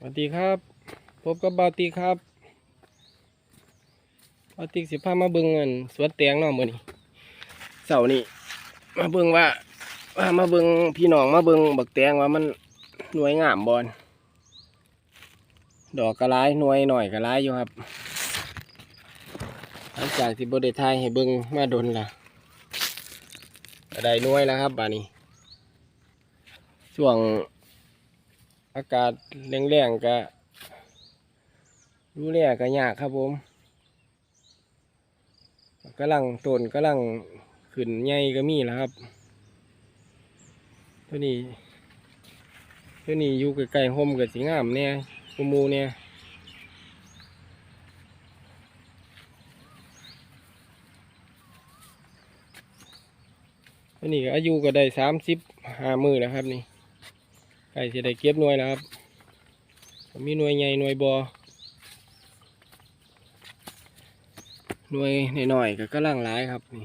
สวัสดีครับ พบกับบาวตีครับบาวตีสิพามาเบิ่งเงินสวนแตงเนาะมื้อนี้เสาร์นี้มาเบิ่งว่าว่ามาเบิ่งพี่น้องมาเบิ่งบักแตงว่ามันหน่วยงามบอนดอกกระไรหน่วยหน่อยกระไรอยู่ครับหลังจากที่บได้ทายให้เบิ่งมาดนละก็ไดหน่วยแล้วครับบานี้ช่วง อากาศแรงๆก็ดูแลก็ยากครับผมกำลังต้นกำลังขึ้นใหญ่ก็มีแล้วครับ ตัวนี้ ตัวนี้อยู่ใกล้ๆห่มกับสีงามเนี่ยกุมูเนี่ยตัวนี้อายุก็ได้สามสิบห้ามือแล้วครับนี่ กล้จะได้เก็บหน่วยแล้วครับ มีหน่วยใหญ่หน่วยบอหน่วยหน่อยๆก็กำลังหลายครับนี่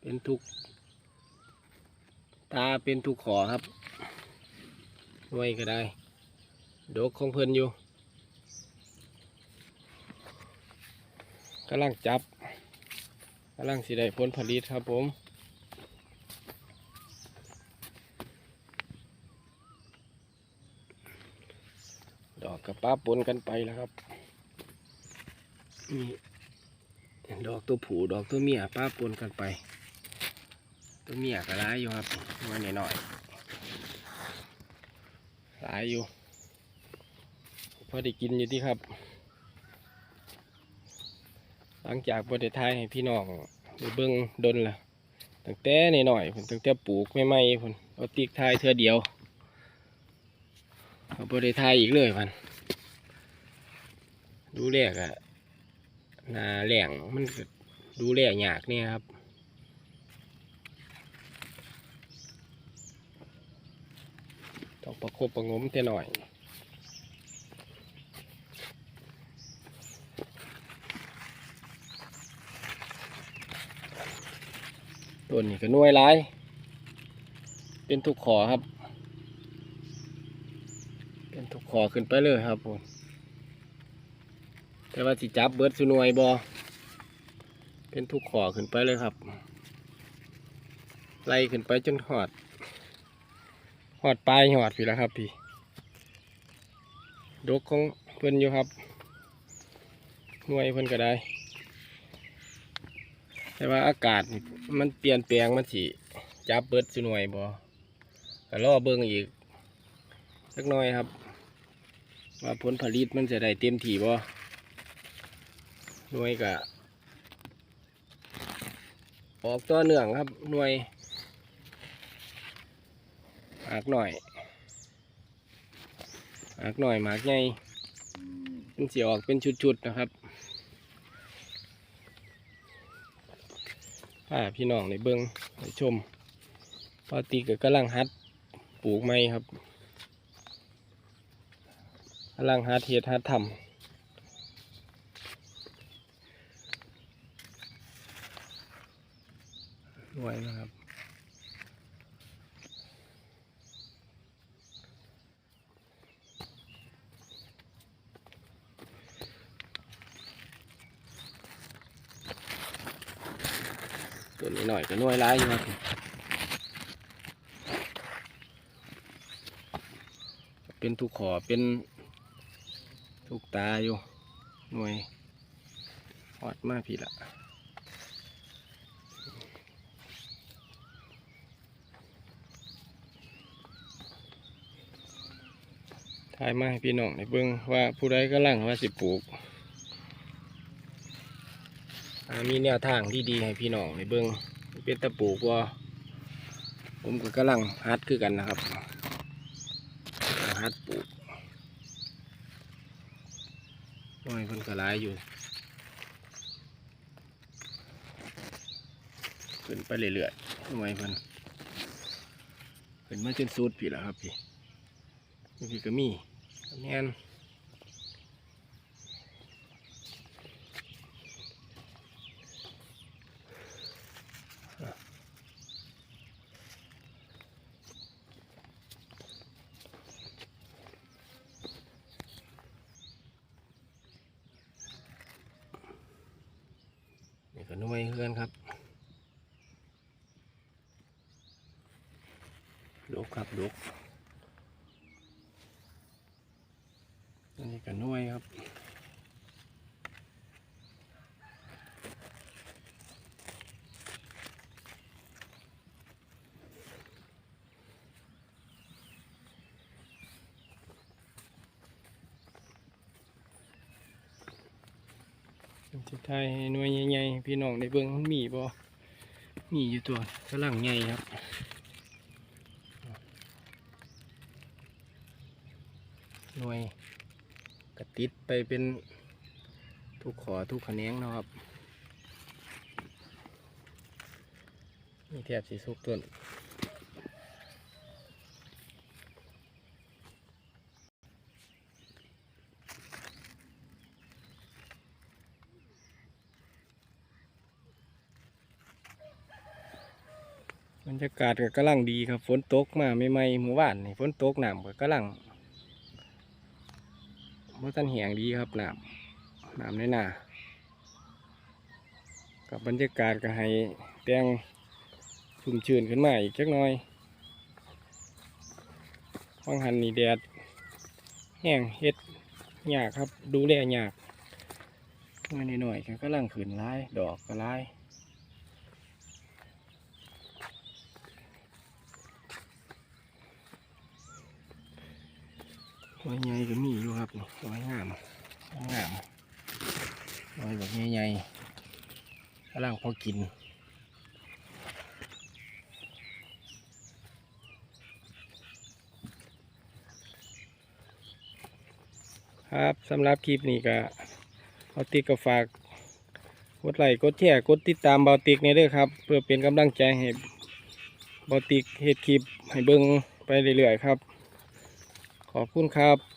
เป็นทุกตาเป็นทุกขอครับหน่วยก็ได้ดกของเพิ่นอยู่กำลังจับกำลังสิได้ผลผลิตครับผม ดอ กับป้าปนกันไปแล้วครับนี่ดอกตัวผูดอกตัวเมียป้าปนกันไป ตัวเมียก็ร้ายอยู่ครับมันหน่อยๆร้ายอยู่พอได้กินอยู่ที่ครับ หลังจากบไดทายให้พี่น้องได้เบิ้งดนละตั้งแต่หน่อยๆผมตั้งแต่ปลูกไม่ไม่ผมเอาตีกทายเทือเดียวเอาบไดทายอีกเลยมัน ดูแลกอะนาแหล่งมันดูแลยากเนี่ยครับต้องประคบประงมแต่หน่อยต้นนี้ก็น่วยหลาย เป็นทุกขอครับ เป็นทุกขอขึ้นไปเลยครับผม แต่ว่าสิจับเบิร์ดสุน่วยบอเป็นทุกขอขึ้นไปเลยครับ ไล่ขึ้นไปจนหอด หอดปลายหอดพี่แล้วครับพี่ดกของเพิ่อนอยู่ครับหน่วยเพิ่อนก็ได้ แต่ว่าอากาศมันเปลี่ยนแปลงมันสิจับเบิร์ดสุน่วยบ่ก็รอเบิ่งอีกสักหน่อยครับ ว่าผลผลิตมันจะได้เต็มที่บ่ หน่วยก็ออกตัวเนื่องครับหน่วยหมากหน่อยหมากหน่อยหมากใหญ่มันสิออกเป็นชุดๆนะครับพาพี่น้องในเบิ้องในชมพอตีก็กำลังฮัดปลูกไม้ครับกำลังฮัดเฮ็ดฮัดทำ รวยนะครับ ตัวนี้หน่อยก็น่วยร้ายอยู่ครับเป็นทุกขอเป็นทุกตาอยู่หน่วยหอดมากพี่ละ ถ่ายมาให้พี่น้องในเบิ้งว่าผู้ใดก็ลังว่าสิปลูกมีแนวทางที่ดีให้พี่น้องในเบิ้งเป็นตะปูกว่าผมก็กำลังฮัดคือกันนะครับฮัดปลูกน้อยเพิ่นก็หลายอยู่ขึ้นไปเรื่อยๆน้อยเพิ่นขึ้นมาจนสุดพี่แล้วครับพี่ นี่ก็มีแมนนี่ก็นุ่ยเพื่อนครับลุกครับลุก นี้ก็หน่วยครับสุดท้ายให้หน่วยใหญ่ๆพี่น้องได้เบิ่งมันมีบ่มีอยู่ตัวกำลังใหญ่ครับหน่วย กระติดไปเป็นทุกขอทุกขแขนงนะครับมีแทบสีสุกต้นบรรยากาศก็กำลังดีครับ ฝนตกมาไม่ไม่ๆเมื่อวานนี่ฝนตกหน้ำก็กำลัง บ่ทันแหงดีครับน้ำน้ำในนากับบรรยากาศก็ให้แตงชุ่มชื้นขึ้นมาอีกจักน่อยฟังหันนี่แดดแห้งเฮ็ดยากครับ ดูแลยากมื่อนิดหน่อยๆก็กำลังขึ้นร้ายดอกก็ร้าย หอยใหญ่ก็มีอยู่ครับนี่หอยงามงามหอยแบบใหญ่ๆกำลังพอกินครับสำหรับคลิปนี้ก็เอาติ๊กก็ฝากกดไลค์กดแชร์กดติดตามเบาติกในเด้อครับ เพื่อเป็นกำลังใจให้เบาติกเฮ็ดคลิปให้เบิ่งไปเรื่อยๆครับ ขอบคุณครับ